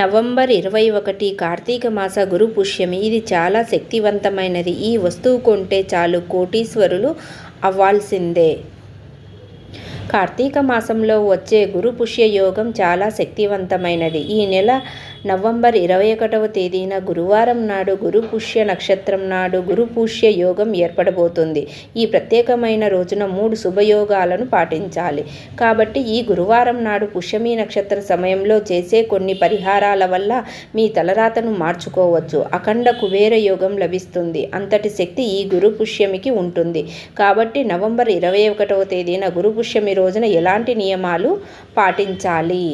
November ఇరవై ఒకటి కార్తీక మాస గురు పుష్యమి. ఇది చాలా శక్తివంతమైనది. ఈ వస్తువు కొంటే చాలు కోటీశ్వరులు అవ్వాల్సిందే. కార్తీక మాసంలో వచ్చే గురు పుష్య యోగం చాలా శక్తివంతమైనది. ఈ నెల నవంబర్ ఇరవై ఒకటవ తేదీన గురువారం నాడు గురు పుష్య నక్షత్రం నాడు గురు పుష్య యోగం ఏర్పడబోతుంది. ఈ ప్రత్యేకమైన రోజున మూడు శుభయోగాలను పాటించాలి. కాబట్టి ఈ గురువారం నాడు పుష్యమి నక్షత్ర సమయంలో చేసే కొన్ని పరిహారాల వల్ల మీ తలరాతను మార్చుకోవచ్చు. అఖండ కుబేర యోగం లభిస్తుంది. అంతటి శక్తి ఈ గురు పుష్యమికి ఉంటుంది. కాబట్టి నవంబర్ ఇరవై ఒకటవ తేదీన గురు పుష్యమి రోజున ఎలాంటి నియమాలు పాటించాలి?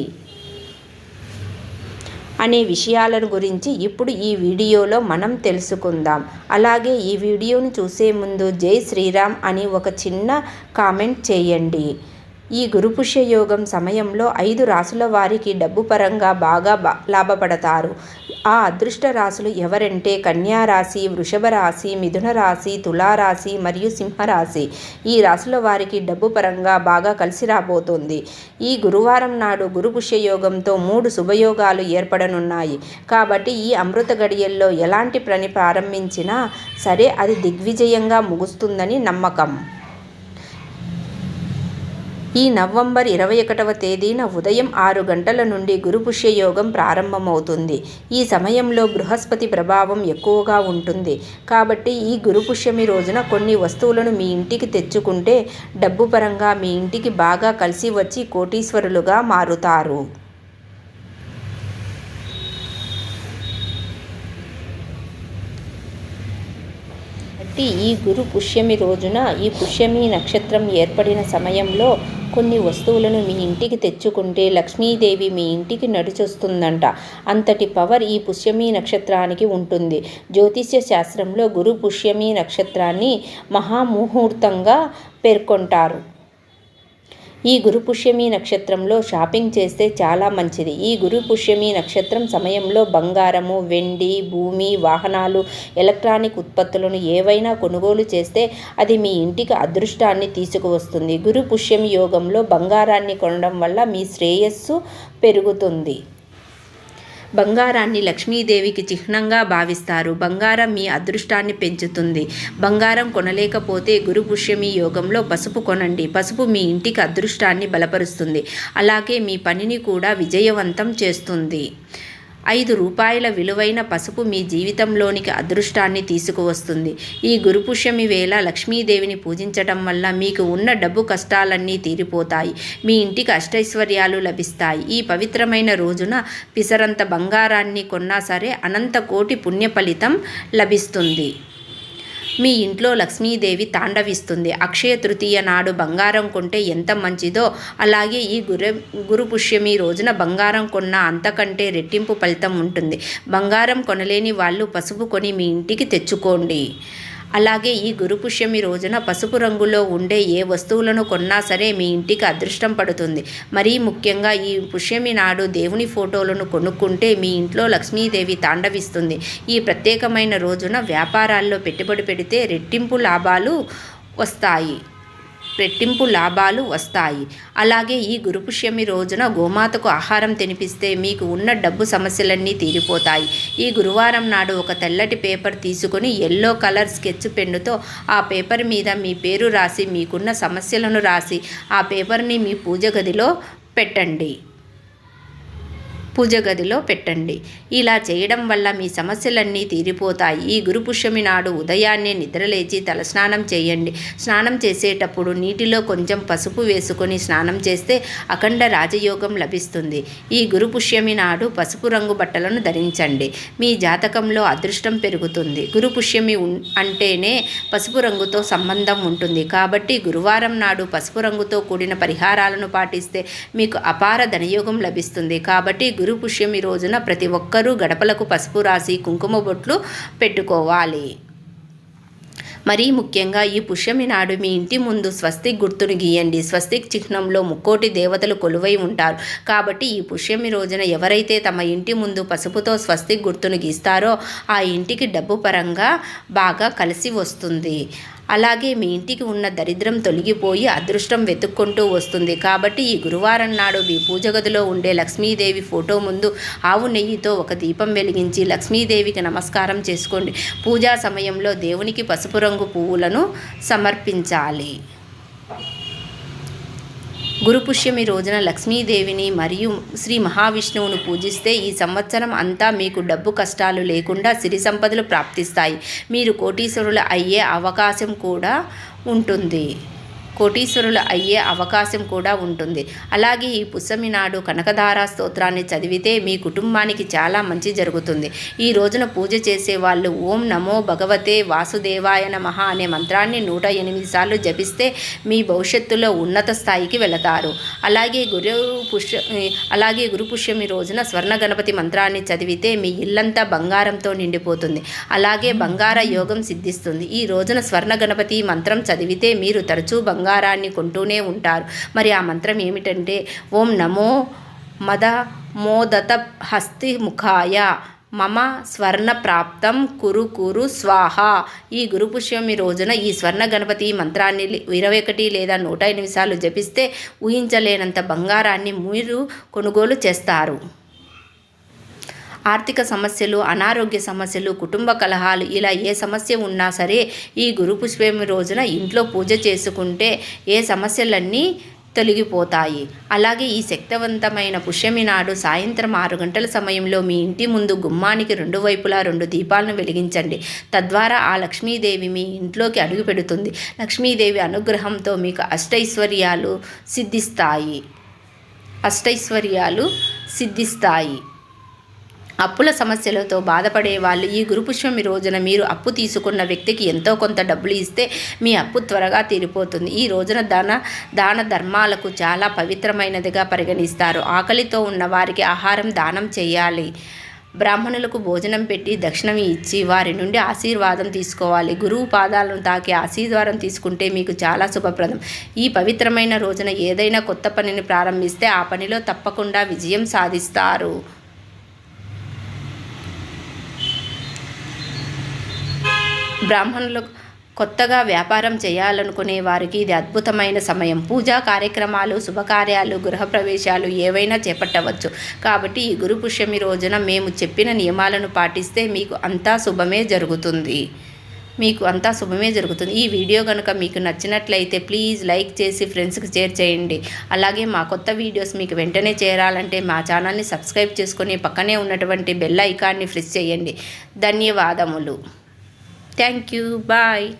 అనే విషయాలను గురించి ఇప్పుడు ఈ వీడియోలో మనం తెలుసుకుందాం. అలాగే ఈ వీడియోను చూసే ముందు జై శ్రీరామ్ అని ఒక చిన్న కామెంట్ చేయండి. ఈ గురుపుష్య యోగం సమయంలో ఐదు రాసుల వారికి డబ్బు పరంగా బాగా లాభపడతారు. ఆ అదృష్ట రాశులు ఎవరంటే కన్యారాశి వృషభ రాశి మిథున రాశి తులారాశి మరియు సింహరాశి ఈ రాశుల వారికి డబ్బు పరంగా బాగా కలిసి రాబోతుంది. ఈ గురువారం నాడు గురుపుష్య యోగంతో మూడు శుభయోగాలు ఏర్పడనున్నాయి. కాబట్టి ఈ అమృత గడియల్లో ఎలాంటి పని ప్రారంభించినా సరే అది దిగ్విజయంగా ముగుస్తుందని నమ్మకం. ఈ నవంబర్ ఇరవై ఒకటవ తేదీన ఉదయం ఆరు గంటల నుండి గురుపుష్య యోగం ప్రారంభమవుతుంది. ఈ సమయంలో బృహస్పతి ప్రభావం ఎక్కువగా ఉంటుంది. కాబట్టి ఈ గురుపుష్యమి రోజున కొన్ని వస్తువులను మీ ఇంటికి తెచ్చుకుంటే డబ్బు పరంగా మీ ఇంటికి బాగా కలిసి వచ్చి కోటీశ్వరులుగా మారుతారు. కాబట్టి ఈ గురు పుష్యమి రోజున ఈ పుష్యమి నక్షత్రం ఏర్పడిన సమయంలో కొన్ని వస్తువులను మీ ఇంటికి తెచ్చుకుంటే లక్ష్మీదేవి మీ ఇంటికి నడిచొస్తుందంట. అంతటి పవర్ ఈ పుష్యమి నక్షత్రానికి ఉంటుంది. జ్యోతిష్య శాస్త్రంలో గురు పుష్యమి నక్షత్రాన్ని మహాముహూర్తంగా పేర్కొంటారు. ఈ గురు పుష్యమి నక్షత్రంలో షాపింగ్ చేస్తే చాలా మంచిది. ఈ గురు పుష్యమి నక్షత్రం సమయంలో బంగారము వెండి భూమి వాహనాలు ఎలక్ట్రానిక్ ఉత్పత్తులను ఏవైనా కొనుగోలు చేస్తే అది మీ ఇంటికి అదృష్టాన్ని తీసుకువస్తుంది. గురు పుష్యమి యోగంలో బంగారాన్ని కొనడం వల్ల మీ శ్రేయస్సు పెరుగుతుంది. బంగారాన్ని లక్ష్మీదేవికి చిహ్నంగా భావిస్తారు. బంగారం మీ అదృష్టాన్ని పెంచుతుంది. బంగారం కొనలేకపోతే గురు పుష్యమి యోగంలో పసుపు కొనండి. పసుపు మీ ఇంటికి అదృష్టాన్ని బలపరుస్తుంది. అలాగే మీ పనిని కూడా విజయవంతం చేస్తుంది. ఐదు రూపాయల విలువైన పసుపు మీ జీవితంలోనికి అదృష్టాన్ని తీసుకువస్తుంది. ఈ గురుపుష్యమి వేళ లక్ష్మీదేవిని పూజించటం వల్ల మీకు ఉన్న డబ్బు కష్టాలన్నీ తీరిపోతాయి. మీ ఇంటికి అష్టైశ్వర్యాలు లభిస్తాయి. ఈ పవిత్రమైన రోజున పిసరంత బంగారాన్ని కొన్నా సరే అనంత కోటి పుణ్య ఫలితం లభిస్తుంది. మీ ఇంట్లో లక్ష్మీదేవి తాండవిస్తుంది. అక్షయ తృతీయ నాడు బంగారం కొంటే ఎంత మంచిదో అలాగే ఈ గురు గురు పుష్యమి రోజున బంగారం కొన్న అంతకంటే రెట్టింపు ఫలితం ఉంటుంది. బంగారం కొనలేని వాళ్ళు పసుపు కొని మీ ఇంటికి తెచ్చుకోండి. అలాగే ఈ గురుపుష్యమి రోజున పసుపు రంగులో ఉండే ఏ వస్తువులను కొన్నా సరే మీ ఇంటికి అదృష్టం పడుతుంది. మరీ ముఖ్యంగా ఈ పుష్యమి నాడు దేవుని ఫోటోలను కొనుక్కుంటే మీ ఇంట్లో లక్ష్మీదేవి తాండవిస్తుంది. ఈ ప్రత్యేకమైన రోజున వ్యాపారాల్లో పెట్టుబడి పెడితే రెట్టింపు లాభాలు వస్తాయి. రెట్టింపు లాభాలు వస్తాయి. అలాగే ఈ గురుపుష్యమి రోజున గోమాతకు ఆహారం తినిపిస్తే మీకు ఉన్న డబ్బు సమస్యలన్నీ తీరిపోతాయి. ఈ గురువారం నాడు ఒక తెల్లటి పేపర్ తీసుకొని ఎల్లో కలర్ స్కెచ్ పెన్నుతో ఆ పేపర్ మీద మీ పేరు రాసి మీకున్న సమస్యలను రాసి ఆ పేపర్ని మీ పూజ గదిలో పెట్టండి. పూజ గదిలో పెట్టండి. ఇలా చేయడం వల్ల మీ సమస్యలన్నీ తీరిపోతాయి. ఈ గురుపుష్యమి నాడు ఉదయాన్నే నిద్రలేచి తలస్నానం చేయండి. స్నానం చేసేటప్పుడు నీటిలో కొంచెం పసుపు వేసుకొని స్నానం చేస్తే అఖండ రాజయోగం లభిస్తుంది. ఈ గురుపుష్యమి నాడు పసుపు రంగు బట్టలను ధరించండి. మీ జాతకంలో అదృష్టం పెరుగుతుంది. గురు పుష్యమి అంటేనే పసుపు రంగుతో సంబంధం ఉంటుంది. కాబట్టి గురువారం నాడు పసుపు రంగుతో కూడిన పరిహారాలను పాటిస్తే మీకు అపార ధనయోగం లభిస్తుంది. కాబట్టి గురు పుష్యమి రోజున ప్రతి ఒక్కరూ గడపలకు పసుపు రాసి కుంకుమ బొట్లు పెట్టుకోవాలి. మరీ ముఖ్యంగా ఈ పుష్యమి నాడు మీ ఇంటి ముందు స్వస్తిక్ గుర్తును గీయండి. స్వస్తిక్ చిహ్నంలో ముక్కోటి దేవతలు కొలువై ఉంటారు. కాబట్టి ఈ పుష్యమి రోజున ఎవరైతే తమ ఇంటి ముందు పసుపుతో స్వస్తిక్ గుర్తును గీస్తారో ఆ ఇంటికి డబ్బు పరంగా బాగా కలిసి వస్తుంది. అలాగే మీ ఇంటికి ఉన్న దరిద్రం తొలగిపోయి అదృష్టం వెతుక్కుంటూ వస్తుంది. కాబట్టి ఈ గురువారం నాడు మీ పూజ గదిలో ఉండే లక్ష్మీదేవి ఫోటో ముందు ఆవు నెయ్యితో ఒక దీపం వెలిగించి లక్ష్మీదేవికి నమస్కారం చేసుకోండి. పూజా సమయంలో దేవునికి పసుపు రంగు పువ్వులను సమర్పించాలి. గురుపుష్యమి రోజున లక్ష్మీదేవిని మరియు శ్రీ మహావిష్ణువును పూజిస్తే ఈ సంవత్సరం అంతా మీకు డబ్బు కష్టాలు లేకుండా సిరి సంపదలు ప్రాప్తిస్తాయి. మీరు కోటీశ్వరులు అయ్యే అవకాశం కూడా ఉంటుంది. కోటీశ్వరులు అయ్యే అవకాశం కూడా ఉంటుంది. అలాగే ఈ పుష్యమి నాడు కనకధార స్తోత్రాన్ని చదివితే మీ కుటుంబానికి చాలా మంచి జరుగుతుంది. ఈ రోజున పూజ చేసే వాళ్ళు ఓం నమో భగవతే వాసుదేవాయ నమః అనే మంత్రాన్ని నూట ఎనిమిది సార్లు జపిస్తే మీ భవిష్యత్తులో ఉన్నత స్థాయికి వెళతారు. అలాగే గురు పుష్య అలాగే గురు పుష్యమి రోజున స్వర్ణ గణపతి మంత్రాన్ని చదివితే మీ ఇల్లంతా బంగారంతో నిండిపోతుంది. అలాగే బంగార యోగం సిద్ధిస్తుంది. ఈ రోజున స్వర్ణ గణపతి మంత్రం చదివితే మీరు తరచూ బంగారాన్ని కొంటూనే ఉంటారు. మరి ఆ మంత్రం ఏమిటంటే ఓం నమో మద మోదత హస్తి ముఖాయ మమ స్వర్ణ ప్రాప్తం కురు కురు స్వాహ. ఈ గురు పుష్యమి రోజున ఈ స్వర్ణ గణపతి మంత్రాన్ని ఇరవై ఒకటి లేదా నూట ఎనిమిది సార్లు జపిస్తే ఊహించలేనంత బంగారాన్ని మీరు కొనుగోలు చేస్తారు. ఆర్థిక సమస్యలు అనారోగ్య సమస్యలు కుటుంబ కలహాలు ఇలా ఏ సమస్య ఉన్నా సరే ఈ గురు పుష్పమి రోజున ఇంట్లో పూజ చేసుకుంటే ఏ సమస్యలన్నీ తొలగిపోతాయి. అలాగే ఈ శక్తివంతమైన పుష్యమి నాడు సాయంత్రం ఆరు గంటల సమయంలో మీ ఇంటి ముందు గుమ్మానికి రెండు వైపులా రెండు దీపాలను వెలిగించండి. తద్వారా ఆ లక్ష్మీదేవి మీ ఇంట్లోకి అడుగు పెడుతుంది. లక్ష్మీదేవి అనుగ్రహంతో మీకు అష్టైశ్వర్యాలు సిద్ధిస్తాయి. అష్టైశ్వర్యాలు సిద్ధిస్తాయి. అప్పుల సమస్యలతో బాధపడే వాళ్ళు ఈ గురుపుష్పమి రోజున మీరు అప్పు తీసుకున్న వ్యక్తికి ఎంతో కొంత డబ్బులు ఇస్తే మీ అప్పు త్వరగా తీరిపోతుంది. ఈ రోజున దాన దాన ధర్మాలకు చాలా పవిత్రమైనదిగా పరిగణిస్తారు. ఆకలితో ఉన్న వారికి ఆహారం దానం చేయాలి. బ్రాహ్మణులకు భోజనం పెట్టి దక్షిణం ఇచ్చి వారి నుండి ఆశీర్వాదం తీసుకోవాలి. గురువు పాదాలను తాకి ఆశీర్వాదం తీసుకుంటే మీకు చాలా శుభప్రదం. ఈ పవిత్రమైన రోజున ఏదైనా కొత్త పనిని ప్రారంభిస్తే ఆ పనిలో తప్పకుండా విజయం సాధిస్తారు. బ్రాహ్మణులు కొత్తగా వ్యాపారం చేయాలనుకునే వారికి ఇది అద్భుతమైన సమయం. పూజా కార్యక్రమాలు శుభకార్యాలు గృహప్రవేశాలు ఏవైనా చేపట్టవచ్చు. కాబట్టి ఈ గురు పుష్యమి రోజున మేము చెప్పిన నియమాలను పాటిస్తే మీకు అంతా శుభమే జరుగుతుంది. మీకు అంతా శుభమే జరుగుతుంది. ఈ వీడియో కనుక మీకు నచ్చినట్లయితే ప్లీజ్ లైక్ చేసి ఫ్రెండ్స్కి షేర్ చేయండి. అలాగే మా కొత్త వీడియోస్ మీకు వెంటనే చేరాలంటే మా ఛానల్ని సబ్స్క్రైబ్ చేసుకొని పక్కనే ఉన్నటువంటి బెల్ ఐకాన్ని ప్రెస్ చేయండి. ధన్యవాదములు. Thank you. Bye.